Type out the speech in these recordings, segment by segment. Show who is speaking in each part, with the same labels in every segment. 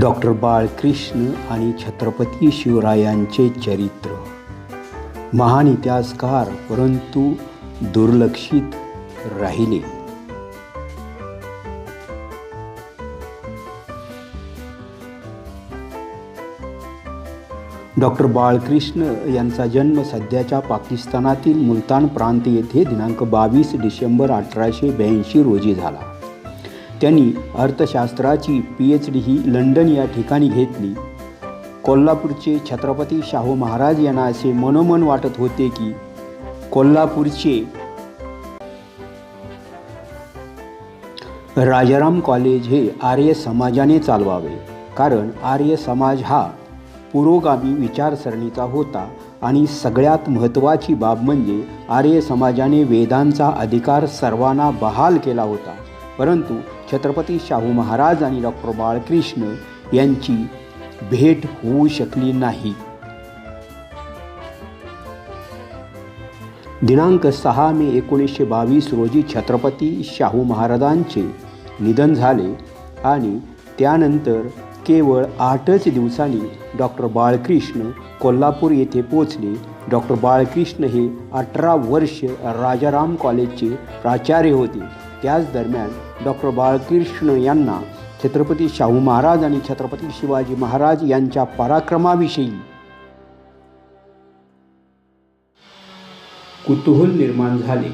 Speaker 1: Doctor Balkrishna आणि छत्रपती शिवरायांचे चरित्र. महान इतिहासकार परंतु दुर्लक्षित राहिले. डॉक्टर बाळकृष्ण यांचा जन्म सध्याच्या पाकिस्तानातील मुलतान प्रांत येथे दिनांक बावीस डिसेंबर अठराशे ब्याऐंशी रोजी झाला. त्यांनी अर्थशास्त्राची पी एच डी ही लंडन या ठिकाणी घेतली. कोल्हापूरचे छत्रपती शाहू महाराज यांना असे मनोमन वाटत होते की कोल्हापूरचे राजाराम कॉलेज हे आर्य समाजाने चालवावे. कारण आर्य समाज हा पुरोगामी विचारसरणीचा होता आणि सगळ्यात महत्त्वाची बाब म्हणजे आर्य समाजाने वेदांचा अधिकार सर्वांना बहाल केला होता. परंतु छत्रपती शाहू महाराज आणि डॉक्टर बाळकृष्ण यांची भेट होऊ शकली नाही. दिनांक सहा मे एकोणीसशे बावीस रोजी छत्रपती शाहू महाराजांचे निधन झाले आणि त्यानंतर केवळ आठच दिवसांनी डॉक्टर बाळकृष्ण कोल्हापूर येथे पोचले डॉक्टर बाळकृष्ण हे अठरा वर्ष राजाराम कॉलेजचे प्राचार्य होते. त्याच दरम्यान डॉक्टर बाळकृष्ण यांना छत्रपती शाहू महाराज आणि छत्रपती शिवाजी महाराज यांच्या पराक्रमाविषयी कुतूहल निर्माण झाले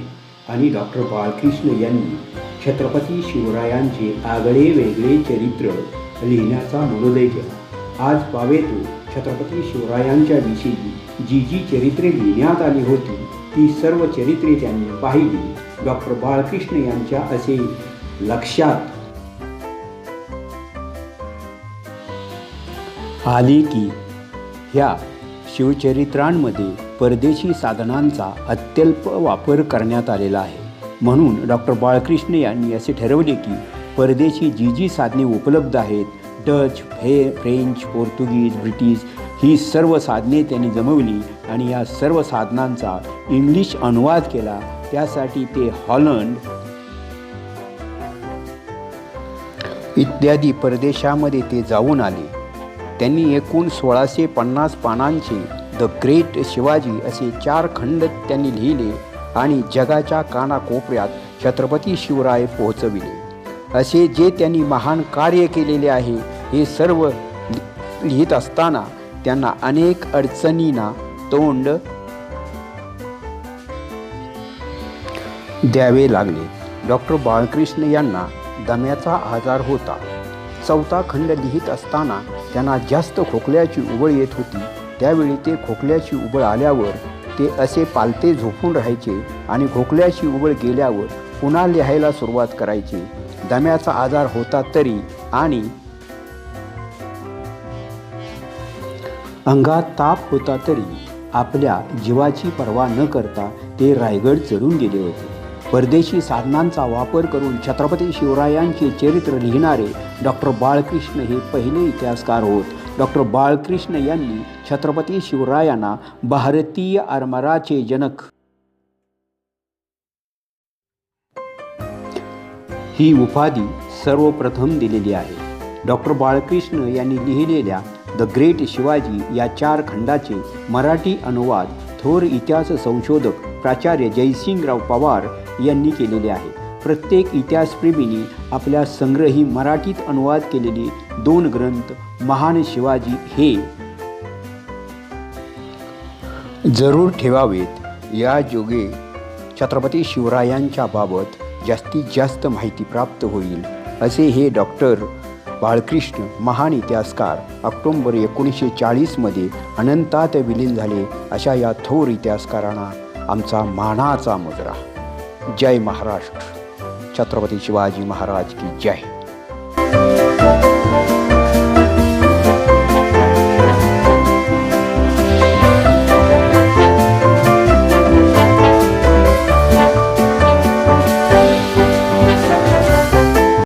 Speaker 1: आणि डॉक्टर बाळकृष्ण यांनी छत्रपती शिवरायांचे आगळे वेगळे चरित्र लिहिण्याचा मनोदय केला आज पावेतो छत्रपती शिवरायांच्या विषयी जी जी चरित्रे लिहिण्यात आली होती ती सर्व चरित्रे त्यांनी पाहिली. डॉक्टर बाळकृष्ण यांच्या असे लक्षात. आली की ह्या शिवचरित्रांमध्ये परदेशी साधनांचा अत्यल्प वापर करण्यात आलेला आहे. म्हणून डॉक्टर बाळकृष्ण यांनी असे ठरवले की परदेशी जी जी साधने उपलब्ध आहेत डच फे फ्रेंच पोर्तुगीज ब्रिटिश ही सर्व साधने त्यांनी जमवली आणि या सर्व साधनांचा इंग्लिश अनुवाद केला. त्यासाठी ते हॉलंड इत्यादी परदेशामध्ये ते जाऊन आले. त्यांनी एकूण सोळाशे पन्नास पानांचे द ग्रेट शिवाजी असे चार खंड त्यांनी लिहिले आणि जगाच्या कानाकोपऱ्यात छत्रपती शिवराय पोहोचविले. असे जे त्यांनी महान कार्य केलेले आहे हे सर्व लिहित असताना त्यांना अनेक अडचणींना तोंड द्यावे लागले. डॉक्टर बाळकृष्ण यांना दम्याचा आजार होता. चौथा खंड लिहित असताना त्यांना जास्त खोकल्याची उबळ येत होती. त्यावेळी ते खोकल्याची उबळ आल्यावर ते असे पालते झोपून राहायचे आणि खोकल्याची उबळ गेल्यावर पुन्हा लिहायला सुरुवात करायचे. दम्याचा आजार होता तरी आणि अंगात ताप होता तरी आपल्या जीवाची पर्वा न करता ते रायगड चढून गेले होते. परदेशी साधनांचा वापर करून छत्रपती शिवरायांचे चरित्र लिहिणारे डॉक्टर बाळकृष्ण हे पहिले इतिहासकार होत. डॉक्टर बाळकृष्ण यांनी छत्रपती शिवरायांना भारतीय आरमाराचे जनक. ही उपाधी सर्वप्रथम दिलेली आहे. डॉक्टर बाळकृष्ण यांनी लिहिलेल्या द ग्रेट शिवाजी या चार खंडाचे मराठी अनुवाद थोर इतिहास संशोधक प्राचार्य जयसिंगराव पवार यांनी केलेले आहे. प्रत्येक इतिहासप्रेमींनी आपल्या संग्रही मराठीत अनुवाद केलेले दोन ग्रंथ महान शिवाजी हे. जरूर ठेवावेत. या जोगे छत्रपती शिवरायांच्या बाबत जास्तीत जास्त माहिती प्राप्त होईल असे हे डॉक्टर बाळकृष्ण महान इतिहासकार ऑक्टोंबर एकोणीसशे चाळीसमध्ये अनंतात विलीन झाले अशा या थोर इतिहासकारांना आमचा मानाचा मुजरा. जय महाराष्ट्र. छत्रपती शिवाजी महाराज की जय.